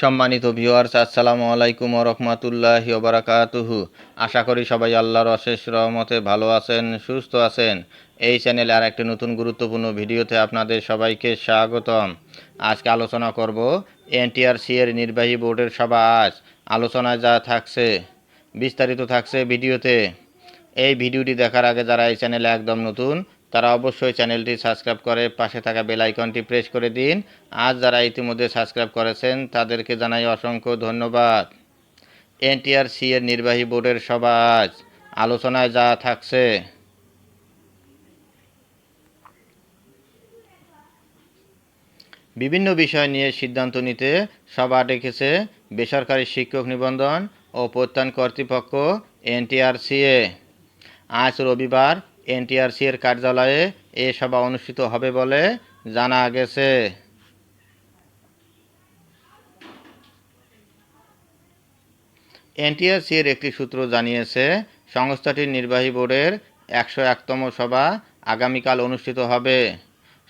সম্মানিত ভিউয়ার্স আসসালামু আলাইকুম রহমতুল্লাহ ওবরাকাতুহু আশা করি সবাই আল্লাহর অশেষ রহমতে ভালো আছেন, সুস্থ আছেন। এই চ্যানেলে আর একটি নতুন গুরুত্বপূর্ণ ভিডিওতে আপনাদের সবাইকে স্বাগতম। আজকে আলোচনা করব এনটিআরসি এর নির্বাহী বোর্ডের সভা আজ। আলোচনায় যা থাকছে, বিস্তারিত থাকছে ভিডিওতে। এই ভিডিওটি দেখার আগে যারা এই চ্যানেলে একদম নতুন তারা অবশ্যই চ্যানেলটি সাবস্ক্রাইব করে পাশে থাকা বেল আইকনটি প্রেস করে দিন। আজ যারা ইতিমধ্যে সাবস্ক্রাইব করেছেন, তাদেরকে জানাই অসংখ্য ধন্যবাদ। এনটিআরসি এর নির্বাহী বোর্ডের সভা আজ। আলোচনায় যা থাকছে। বিভিন্ন বিষয় নিয়ে সিদ্ধান্ত নিতে সভা ডেকেছে বেসরকারি শিক্ষক নিবন্ধন ও প্রত্যান কর্তৃপক্ষ এনটিআরসিএ আজ রবিবার এনটিআরসি এর কার্যালয়ে এ সভা অনুষ্ঠিত হবে বলে জানা গেছে। এনটিআরসি এর একটি সূত্র জানিয়েছে, সংস্থাটির নির্বাহী বোর্ডের একশো একতম সভা আগামীকাল অনুষ্ঠিত হবে।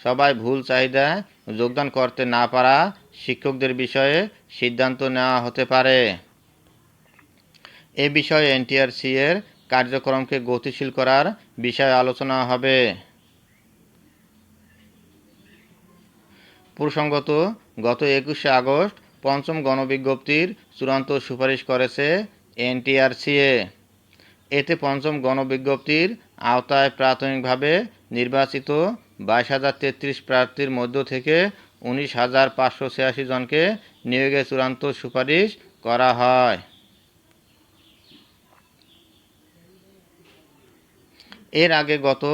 সবাই ভুল চাহিদা যোগদান করতে না পারা শিক্ষকদের বিষয়ে সিদ্ধান্ত নেওয়া হতে পারে। এ বিষয়ে এনটিআরসি এর কার্যক্রমকে গতিশীল করার বিষয়ে আলোচনা হবে। প্রসঙ্গত, গত একুশে আগস্ট পঞ্চম গণবিজ্ঞপ্তির চূড়ান্ত সুপারিশ করেছে এনটিআরসিএ। এতে পঞ্চম গণবিজ্ঞপ্তির আওতায় প্রাথমিকভাবে নির্বাচিত বাইশ হাজার তেত্রিশ প্রার্থীর মধ্য থেকে উনিশ হাজার পাঁচশো ছিয়াশি জনকে নিয়োগের চূড়ান্ত সুপারিশ করা হয়। এর আগে গত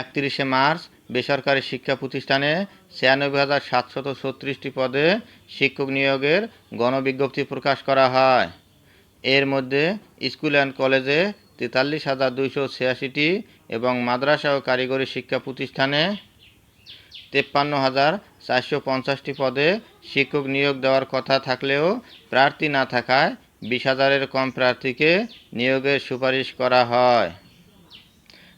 একত্রিশে মার্চ বেসরকারি শিক্ষা প্রতিষ্ঠানে ছিয়ানব্বই হাজার সাতশত ছত্রিশটি পদে শিক্ষক নিয়োগের গণবিজ্ঞপ্তি প্রকাশ করা হয়। এর মধ্যে স্কুল অ্যান্ড কলেজে তেতাল্লিশ হাজার দুইশো ছিয়াশিটি এবং মাদ্রাসা ও কারিগরি শিক্ষা প্রতিষ্ঠানে তেপ্পান্ন হাজার চারশো পঞ্চাশটি পদে শিক্ষক নিয়োগ দেওয়ার কথা থাকলেও প্রার্থী না থাকায় বিশ হাজারের কম প্রার্থীকে নিয়োগের সুপারিশ করা হয়।